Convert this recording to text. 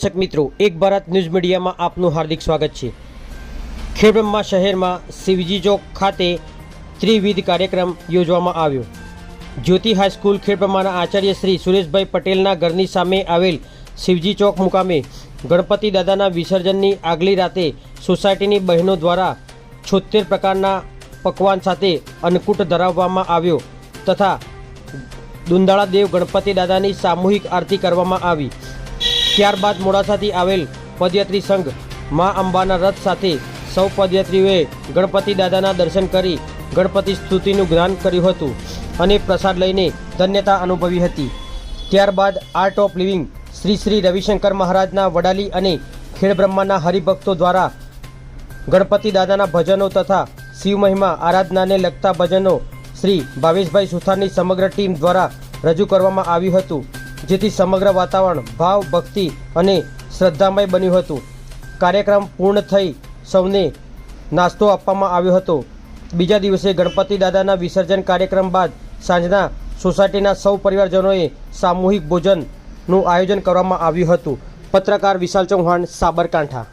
દર્શક મિત્રો, એક ભારત ન્યૂઝ મીડિયામાં આપનું હાર્દિક સ્વાગત છે. ખેડબ્રહ્મા શહેરમાં શિવજી ચોક ખાતે ત્રિવિધ કાર્યક્રમ યોજવામાં આવ્યો. જ્યોતિ હાઈસ્કૂલ ખેડબ્રહ્માના આચાર્ય શ્રી સુરેશભાઈ પટેલના ઘરની સામે આવેલ શિવજી ચોક મુકામે ગણપતિ દાદાના વિસર્જનની આગલી રાતે સોસાયટીની બહેનો દ્વારા છોતેર પ્રકારના પકવાન સાથે અન્નકૂટ ધરાવવામાં આવ્યો તથા દુંદાળા દેવ ગણપતિ દાદાની સામૂહિક આરતી કરવામાં આવી. ત્યારબાદ મોડાસાથી આવેલ પદયાત્રી સંઘ મા અંબાના રથ સાથે સૌ પદયાત્રીઓએ ગણપતિ દાદાના દર્શન કરી ગણપતિ સ્તુતિનું જ્ઞાન કર્યું હતું અને પ્રસાદ લઈને ધન્યતા અનુભવી હતી. ત્યારબાદ art of living Sri Sri Ravishankar મહારાજના વડાલી અને ખેડબ્રહ્માના હરિભક્તો દ્વારા ગણપતિ દાદાના ભજનો તથા શિવ મહિમા આરાધનાને લગતા ભજનો શ્રી ભાવેશભાઈ સુથારની સમગ્ર ટીમ દ્વારા રજૂ કરવામાં આવ્યું હતું. જેથી સમગ્ર વાતાવરણ ભાવ, ભક્તિ અને શ્રદ્ધામય બન્યું હતું. કાર્યક્રમ પૂર્ણ થઈ સૌને નાસ્તો આપવામાં આવ્યો હતો. બીજા દિવસે ગણપતિ દાદાના વિસર્જન કાર્યક્રમ બાદ સાંજના સોસાયટીના સૌ પરિવારજનોએ સામૂહિક ભોજનનું આયોજન કરવામાં આવ્યું હતું. પત્રકાર વિશાલ ચૌહાણ, સાબરકાંઠા.